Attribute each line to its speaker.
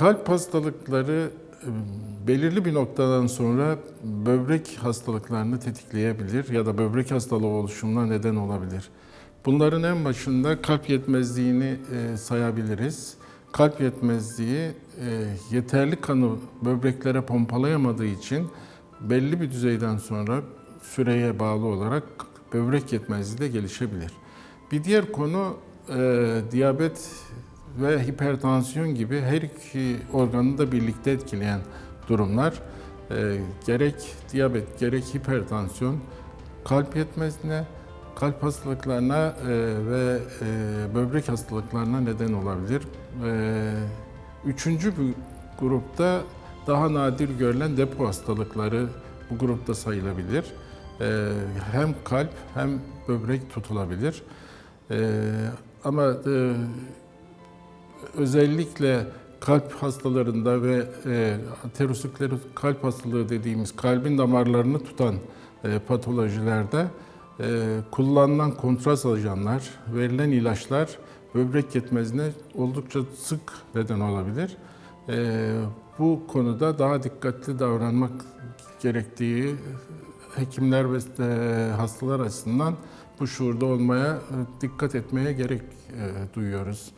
Speaker 1: kalp hastalıkları e, belirli bir noktadan sonra böbrek hastalıklarını tetikleyebilir ya da böbrek hastalığı oluşumuna neden olabilir. Bunların en başında kalp yetmezliğini e, sayabiliriz. Kalp yetmezliği e, yeterli kanı böbreklere pompalayamadığı için belli bir düzeyden sonra süreye bağlı olarak böbrek yetmezliği de gelişebilir. Bir diğer konu diyabet ve hipertansiyon gibi her iki organı da birlikte etkileyen durumlar. E, gerek diyabet gerek hipertansiyon kalp yetmezliğine, kalp hastalıklarına e, ve e, böbrek hastalıklarına neden olabilir. E, üçüncü bir grupta daha nadir görülen depo hastalıkları bu grupta sayılabilir. E, hem kalp hem böbrek tutulabilir. E, ama e, özellikle kalp hastalarında ve e, ateroskleroz kalp hastalığı dediğimiz kalbin damarlarını tutan e, patolojilerde e, kullanılan kontrast ajanlar, verilen ilaçlar böbrek yetmezliğine oldukça sık neden olabilir. E, bu konuda daha dikkatli davranmak gerektiği hekimler ve e, hastalar açısından bu şuurda olmaya, e, dikkat etmeye gerek e, duyuyoruz.